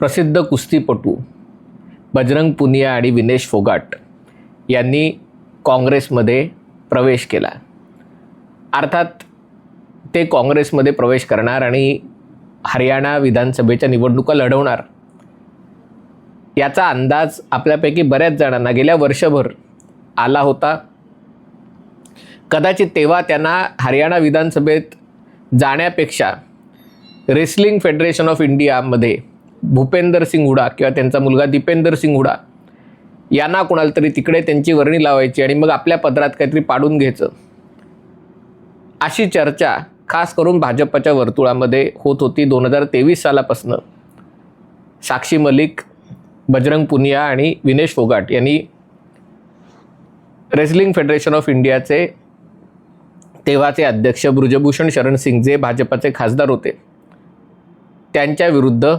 प्रसिद्ध कुस्तीपटू बजरंग पुनिया आणि विनेश फोगाट यांनी काँग्रेसमध्ये प्रवेश केला. अर्थात ते काँग्रेसमध्ये प्रवेश करणार आणि हरियाणा विधानसभेच्या निवडणुका लढवणार. याचा अंदाज आपल्यापैकी बऱ्याच जणांना गेल्या वर्षभर आला होता. कदाचित तेव्हा त्यांना हरियाणा विधानसभेत जाण्यापेक्षा रेसलिंग फेडरेशन ऑफ इंडियामध्ये भूपेंदर सिंग हुडा किंवा त्यांचा मुलगा दीपेंदर सिंग हुडा यांना कोणाला तरी तिकडे त्यांची वर्णी लावायची आणि मग आपल्या पदरात काहीतरी पाडून घ्यायचं. अशी चर्चा खास करून भाजपच्या वर्तुळामध्ये होत होती दोन हजार तेवीस सालापासनं. साक्षी मलिक बजरंग पुनिया आणि विनेश फोगाट यांनी रेसलिंग फेडरेशन ऑफ इंडियाचे तेव्हाचे अध्यक्ष ब्रुजभूषण शरण सिंग जे भाजपाचे खासदार होते. त्यांच्या विरुद्ध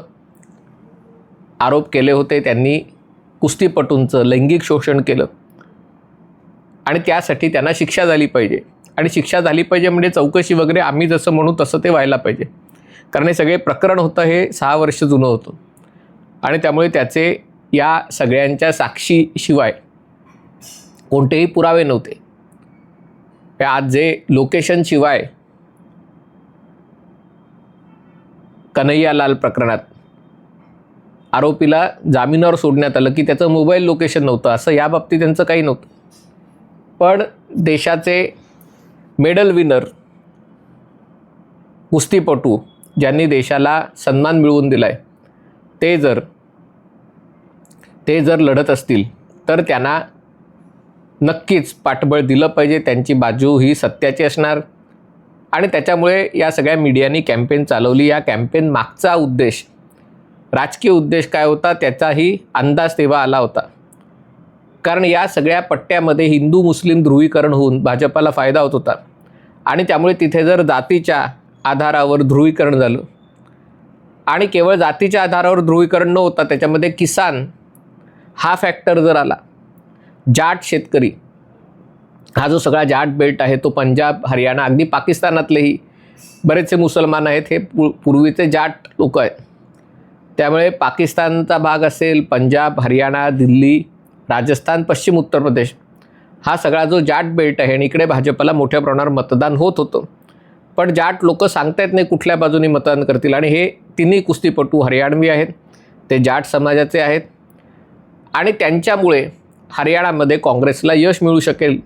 आरोप केले होते त्यांनी कुस्तीपटूंचं लैंगिक शोषण केलं. आणि त्यासाठी त्यांना शिक्षा झाली पाहिजे. आणि शिक्षा झाली पाहिजे म्हणजे चौकशी वगैरे आम्ही जसं म्हणू तसं ते व्हायला पाहिजे. कारण हे सगळे प्रकरण होतं हे सहा वर्ष जुनं होतं. आणि त्यामुळे त्याचे या सगळ्यांच्या साक्षीशिवाय कोणतेही पुरावे नव्हते. आज जे लोकेशनशिवाय कन्हैयालाल प्रकरणात आरोपीला जामिनावर सोडण्यात आलं की त्याचं मोबाईल लोकेशन नव्हतं असं या बाबतीत त्यांचं काही नव्हतं. पण देशाचे मेडल विनर कुस्तीपटू ज्यांनी देशाला सन्मान मिळवून दिला आहे ते जर ते जर लढत असतील तर त्यांना नक्कीच पाठबळ दिलं पाहिजे त्यांची बाजू ही सत्याची असणार. आणि त्याच्यामुळे या सगळ्या मीडियानी कॅम्पेन चालवली. या कॅम्पेन मागचा उद्देश राजकीय उद्देश काय होता? त्याचाही अंदाज तेव्हा आला होता. कारण या सगळ्या पट्ट्यामध्ये हिंदू मुस्लिम ध्रुवीकरण होऊन भाजपाला फायदा होत होता. आणि त्यामुळे तिथे जर जातीच्या आधारावर ध्रुवीकरण झालं. आणि केवळ जातीच्या आधारावर ध्रुवीकरण न होता त्याच्यामध्ये किसान हा फॅक्टर जर आला. जाट शेतकरी हा जो सगळा जाट बेल्ट आहे तो पंजाब हरियाणा अगदी पाकिस्तानातलेही बरेचसे मुसलमान आहेत हे पू पूर्वीचे जाट लोक आहेत. त्यामुळे पाकिस्तानचा भाग असेल पंजाब हरियाणा दिल्ली राजस्थान पश्चिम उत्तर प्रदेश हा सगळा जो जाट बेल्ट आहे आणि इकडे भाजपला मोठ्या प्रमाणावर मतदान होत होतं. पण जाट लोक सांगतायत नाही कुठल्या बाजूने मतदान करतील आणि हे तिन्ही कुस्तीपटू हरियाणवी आहेत ते जाट समाजाचे आहेत. आणि त्यांच्यामुळे हरियाणामध्ये काँग्रेसला यश मिळू शकेल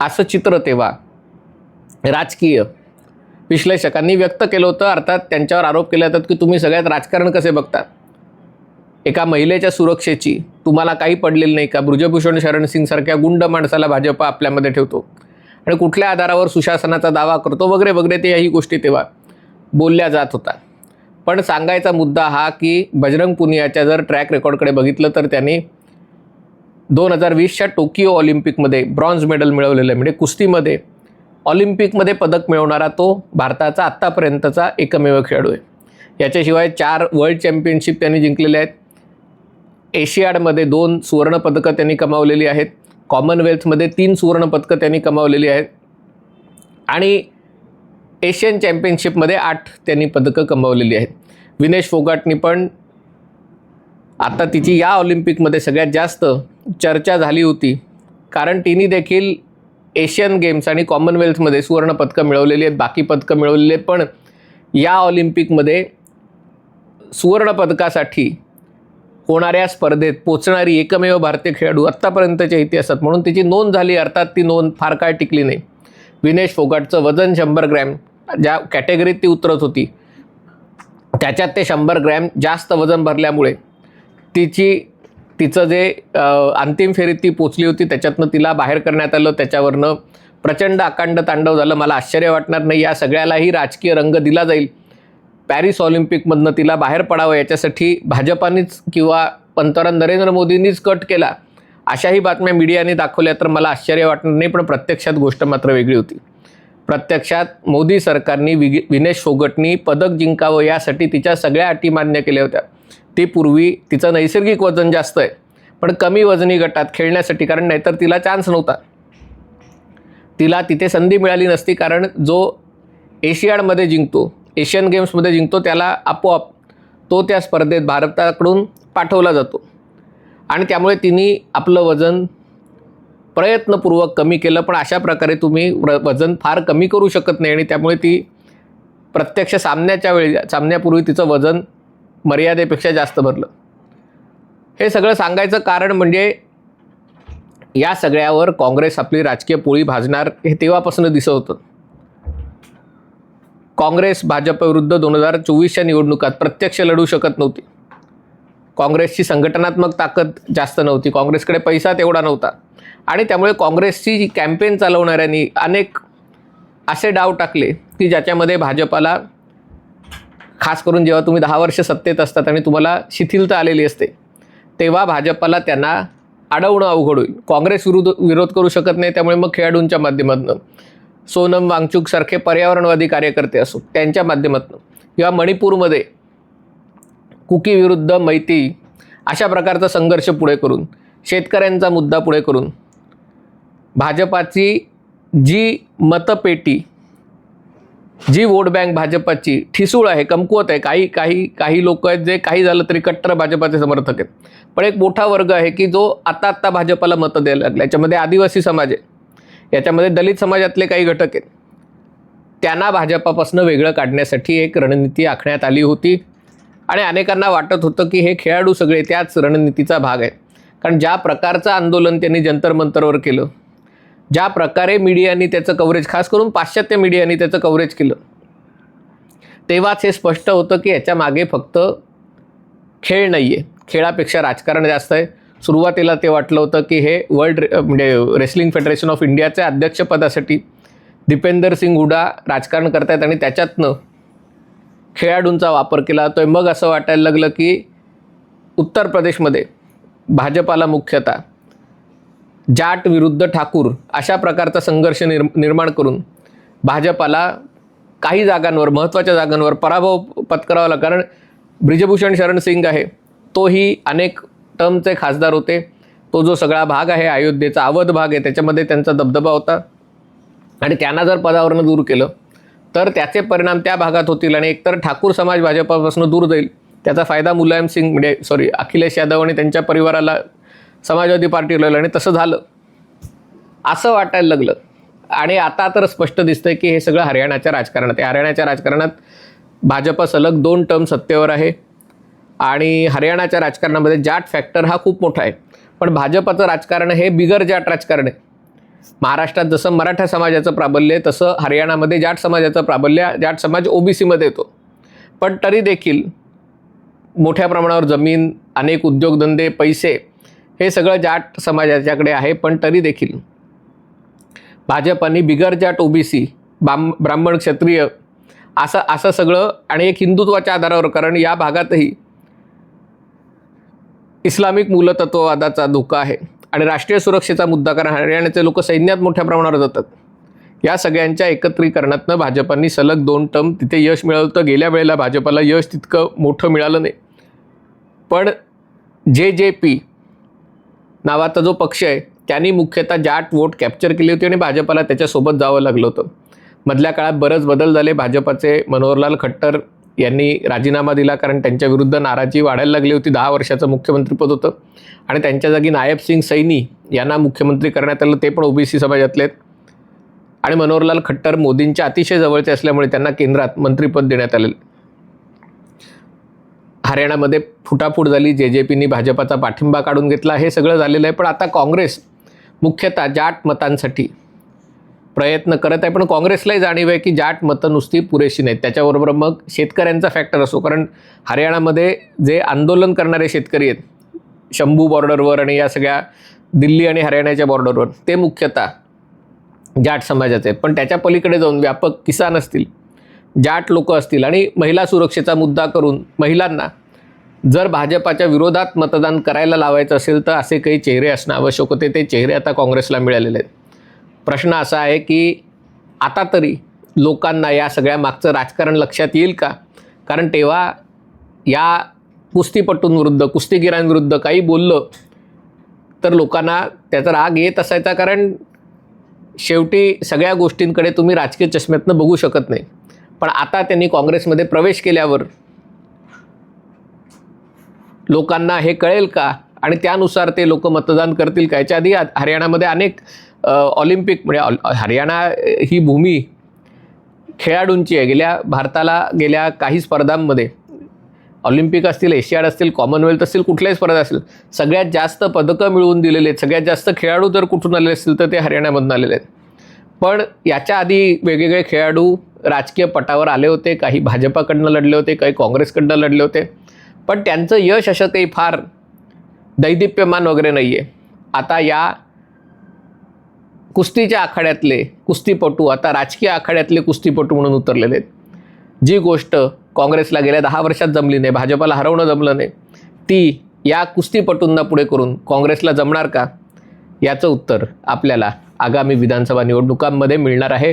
असं चित्र तेव्हा राजकीय विश्लेषकांनी व्यक्त केलं होतं. अर्थात त्यांच्यावर आरोप केले जातात की तुम्ही सगळ्यात राजकारण कसे बघता? एका महिलेच्या सुरक्षेची तुम्हाला काही पडलेलं नाही का? ब्रुजभूषण शरण सिंगसारख्या गुंड माणसाला भाजप आपल्यामध्ये ठेवतो. आणि कुठल्या आधारावर सुशासनाचा दावा करतो वगैरे वगैरे ते याही गोष्टी तेव्हा बोलल्या जात होता. पण सांगायचा मुद्दा हा की बजरंग पुनियाच्या जर ट्रॅक रेकॉर्डकडे बघितलं तर त्यांनी दोन हजार वीसच्या टोकियो ऑलिम्पिकमध्ये ब्रॉन्झ मेडल मिळवलेलं आहे. म्हणजे कुस्तीमध्ये ऑलिम्पिकमध्ये पदक मिळवणारा तो भारताचा आत्तापर्यंतचा एकमेव खेळाडू आहे. याच्याशिवाय चार वर्ल्ड चॅम्पियनशिप त्यांनी जिंकलेल्या आहेत. एशियाडमध्ये दोन सुवर्णपदकं त्यांनी कमावलेली आहेत. कॉमनवेल्थमध्ये तीन सुवर्णपदकं त्यांनी कमावलेली आहेत. आणि एशियन चॅम्पियनशिपमध्ये आठ त्यांनी पदकं कमावलेली आहेत. विनेश फोगाटनी पण आता तिची या ऑलिम्पिकमध्ये सगळ्यात जास्त चर्चा झाली होती. कारण तिने देखील एशियन गेम्स आणि कॉमनवेल्थमध्ये सुवर्णपदकं मिळवलेली आहेत बाकी पदकं मिळवलेली आहेत पण या ऑलिम्पिकमध्ये सुवर्णपदकासाठी होणाऱ्या स्पर्धेत पोचणारी एकमेव भारतीय खेळाडू आत्तापर्यंतच्या इतिहासात म्हणून तिची नोंद झाली अर्थात ती नोंद फार काळ टिकली नाही. विनेश फोगाटचं वजन शंभर ग्रॅम ज्या कॅटेगरीत ती उतरत होती त्याच्यात ते शंभर ग्रॅम जास्त वजन भरल्यामुळे तिची तिचं जे अंतिम फेरीत ती पोचली होती त्याच्यातनं तिला बाहेर करण्यात आलं त्याच्यावरनं प्रचंड अकांड तांडव झालं. मला आश्चर्य वाटणार नाही या सगळ्यालाही राजकीय रंग दिला जाईल. पॅरिस ऑलिम्पिकमधनं तिला बाहेर पडावं याच्यासाठी भाजपानेच किंवा पंतप्रधान नरेंद्र मोदींनीच कट केला अशाही बातम्या मीडियाने दाखवल्या तर मला आश्चर्य वाटणार नाही पण प्रत्यक्षात गोष्ट मात्र वेगळी होती. प्रत्यक्षात मोदी सरकारने विगे विनेश फोगटनी पदक जिंकावं यासाठी तिच्या सगळ्या अटी मान्य केल्या होत्या. ती पूर्वी तिचं नैसर्गिक वजन जास्त आहे. पण कमी वजनी गटात खेळण्यासाठी कारण नाहीतर तिला चान्स नव्हता. तिला तिथे संधी मिळाली नसती कारण जो एशियाडमध्ये जिंकतो एशियन गेम्समध्ये जिंकतो त्याला आपोआप तो त्या स्पर्धेत भारताकडून पाठवला जातो. आणि त्यामुळे तिने आपलं वजन प्रयत्नपूर्वक कमी केलं पण अशा प्रकारे तुम्ही व वजन फार कमी करू शकत नाही. आणि त्यामुळे ती प्रत्यक्ष सामन्याच्या वेळी सामन्यापूर्वी तिचं वजन मर्यादेपेक्षा जास्त भरलं. हे सगळं सांगायचं कारण म्हणजे या सगळ्यावर काँग्रेस आपली राजकीय पोळी भाजणार हे तेव्हापासून दिसत होतं. काँग्रेस भाजपविरुद्ध दोन हजार चोवीसच्या निवडणुकात प्रत्यक्ष लढू शकत नव्हती. काँग्रेसची संघटनात्मक ताकद जास्त नव्हती. काँग्रेसकडे पैसा तेवढा नव्हता. आणि त्यामुळे काँग्रेसची कॅम्पेन चालवणाऱ्यांनी अनेक असे डाव टाकले की ज्याच्यामध्ये भाजपाला खास करून जेव्हा तुम्ही दहा वर्ष सत्तेत असतात आणि तुम्हाला शिथिलता आलेली असते तेव्हा भाजपला त्यांना अडवणं अवघड होईल. काँग्रेस विरुद्ध विरोध करू शकत नाही त्यामुळे मग खेळाडूंच्या माध्यमातून. सोनम वांगचूकसारखे पर्यावरणवादी कार्यकर्ते असो त्यांच्या माध्यमातून किंवा मणिपूरमध्ये कुकी विरुद्ध मैती अशा प्रकारचा संघर्ष पुढे करून शेतकऱ्यांचा मुद्दा पुढे करून भाजपाची जी मतपेटी जी वोट बँक भाजपाची ठिसूळ आहे कमकुवत आहे काही काही काही लोक आहेत जे काही झालं तरी कट्टर भाजपाचे समर्थक आहेत. पण एक मोठा वर्ग आहे की जो आत्ता आत्ता भाजपाला मतं द्यायला लागला. याच्यामध्ये आदिवासी समाज आहे. याच्यामध्ये दलित समाजातले काही घटक आहेत. त्यांना भाजपापासून वेगळं काढण्यासाठी एक रणनीती आखण्यात आली होती. आणि अनेकांना वाटत होतं की हे खेळाडू सगळे त्याच रणनीतीचा भाग आहेत. कारण ज्या प्रकारचं आंदोलन त्यांनी जंतर मंतरवर केलं ज्या प्रकारे मीडियाने त्याचं कव्हरेज खास करून पाश्चात्य मीडियाने त्याचं कव्हरेज केलं तेव्हाच हे स्पष्ट होतं की याच्या मागे फक्त खेळ नाही आहे खेळापेक्षा राजकारण जास्त आहे. सुरुवातीला ते वाटलं होतं की हे वर्ल्ड रे- म्हणजे रेसलिंग फेडरेशन ऑफ इंडियाच्या अध्यक्षपदासाठी दीपेंदर सिंग हुडा राजकारण करतायत आणि त्याच्यातनं खेळाडूंचा वापर केला जातोय. मग असं वाटायला लागलं की उत्तर प्रदेशमध्ये भाजपाला मुख्यतः जाट विरुद्ध ठाकूर अशा प्रकारचा संघर्ष निर निर्माण करून भाजपाला काही जागांवर महत्त्वाच्या जागांवर पराभव पत्करावा लागला कारण ब्रिजभूषण शरण सिंग आहे तोही अनेक टर्मचे खासदार होते. तो जो सगळा भाग आहे अयोध्येचा अवध भाग आहे त्याच्यामध्ये त्यांचा दबदबा होता. आणि त्यांना जर पदावरनं दूर केलं तर त्याचे परिणाम त्या भागात होतील आणि एकतर ठाकूर समाज भाजपापासून दूर जाईल. त्याचा फायदा मुलायम सिंग म्हणजे सॉरी अखिलेश यादव आणि त्यांच्या परिवाराला समाजवादी पार्टीला लागलं आणि तसं झालं. असं वाटायला लागलं. आणि आता तर स्पष्ट दिसतंय की हे सगळं हरियाणाच्या राजकारणात आहे. हरियाणाच्या राजकारणात भाजप सलग दोन टर्म सत्तेवर आहे. आणि हरियाणाच्या राजकारणामध्ये जाट फॅक्टर हा खूप मोठा आहे. पण भाजपाचं राजकारण हे बिगर जाट राजकारण आहे. महाराष्ट्रात जसं मराठा समाजाचं प्राबल्य आहे तसं हरियाणामध्ये जाट समाजाचं प्राबल्य जाट समाज ओबीसीमध्ये येतो. पण तरी देखील मोठ्या प्रमाणावर जमीन अनेक उद्योगधंदे पैसे हे सगळं जाट समाजाच्याकडे आहे पण तरी देखील भाजपाने बिगर जाट ओबीसी बाम ब्राह्मण क्षत्रिय असं असं सगळं आणि एक हिंदुत्वाच्या आधारावर कारण या भागातही इस्लामिक मूलतत्ववादाचा धोका आहे आणि राष्ट्रीय सुरक्षेचा मुद्दा कारण हरियाणाचे लोक सैन्यात मोठ्या प्रमाणावर जातात. या सगळ्यांच्या एकत्रीकरणातनं भाजपांनी सलग दोन टर्म तिथे यश मिळवलं तर गेल्या वेळेला भाजपाला यश तितकं मोठं मिळालं नाही. पण जे जे पी नावाचा जो पक्ष आहे त्यांनी मुख्यतः जाट वोट कॅप्चर केली होती आणि भाजपाला त्याच्यासोबत जावं लागलं होतं. मधल्या काळात बरंच बदल झाले. भाजपाचे मनोहरलाल खट्टर यांनी राजीनामा दिला कारण त्यांच्या विरुद्ध नाराजी वाढायला लागली होती. दहा वर्षाचं मुख्यमंत्रीपद होतं. आणि त्यांच्या जागी नायब सिंग सैनी यांना मुख्यमंत्री करण्यात आलं. ते पण ओबीसी समाजातले आहेत. आणि मनोहरलाल खट्टर मोदींच्या अतिशय जवळचे असल्यामुळे त्यांना केंद्रात मंत्रिपद देण्यात आलेलं हरियाणामध्ये फुटाफूट झाली. जे जे पीनी भाजपाचा पाठिंबा काढून घेतला. हे सगळं झालेलं आहे. पण आता काँग्रेस मुख्यतः जाट मतांसाठी प्रयत्न करत आहे. पण काँग्रेसलाही जाणीव आहे की जाट मतं नुसती पुरेशी नाहीत. त्याच्याबरोबर मग शेतकऱ्यांचा फॅक्टर असो. कारण हरियाणामध्ये जे आंदोलन करणारे शेतकरी आहेत शंभू बॉर्डरवर आणि या सगळ्या दिल्ली आणि हरियाणाच्या बॉर्डरवर ते मुख्यतः जाट समाजाचे आहेत. पण त्याच्या पलीकडे जाऊन व्यापक किसान असतील जाट लोक असतील आणि महिला सुरक्षेचा मुद्दा करून महिलांना जर भाजपाच्या विरोधात मतदान करायला लावायचं असेल तर असे काही चेहरे असणं आवश्यक होते. ते चेहरे आता काँग्रेसला मिळालेले आहेत. प्रश्न असा आहे की आता तरी लोकांना या सगळ्या मागचं राजकारण लक्षात येईल का? कारण तेव्हा या कुस्तीपटूंविरुद्ध कुस्तीगिरांविरुद्ध काही बोललं तर लोकांना त्याचा राग येत असायचा. कारण शेवटी सगळ्या गोष्टींकडे तुम्ही राजकीय चष्म्यातनं बघू शकत नाही. पण आता त्यांनी काँग्रेसमध्ये प्रवेश केल्यावर लोकांना हे कळेल का? आणि त्यानुसार ते लोक मतदान करतील का? याच्या आधी हरियाणामध्ये अनेक ऑलिम्पिक म्हणजे ऑल- हरियाणा ही भूमी खेळाडूंची आहे. गेल्या भारताला गेल्या काही स्पर्धांमध्ये ऑलिम्पिक असतील एशियाड असतील कॉमनवेल्थ असतील कुठल्याही स्पर्धा असतील सगळ्यात जास्त पदकं मिळवून दिलेले आहेत. सगळ्यात जास्त खेळाडू जर कुठून आलेले असतील तर ते हरियाणामधून आलेले आहेत. पण याच्या आधी वेगवेगळे खेळाडू राजकीय पटावर आले होते. काही भाजपाकडनं लढले होते काही काँग्रेसकडनं लढले होते. पण त्यांचं यश असं काही फार दैदिप्यमान वगैरे नाही आहे आता या कुस्तीच्या आखाड्यातले कुस्तीपटू आता राजकीय आखाड्यातले कुस्तीपटू म्हणून उतरलेले आहेत. जी गोष्ट काँग्रेसला गेल्या दहा वर्षात जमली नाही भाजपाला हरवणं जमलं नाही ती या कुस्तीपटूंना पुढे करून काँग्रेसला जमणार का? याचं उत्तर आपल्याला आगामी विधानसभा निवडणुकांमध्ये मिळणार आहे.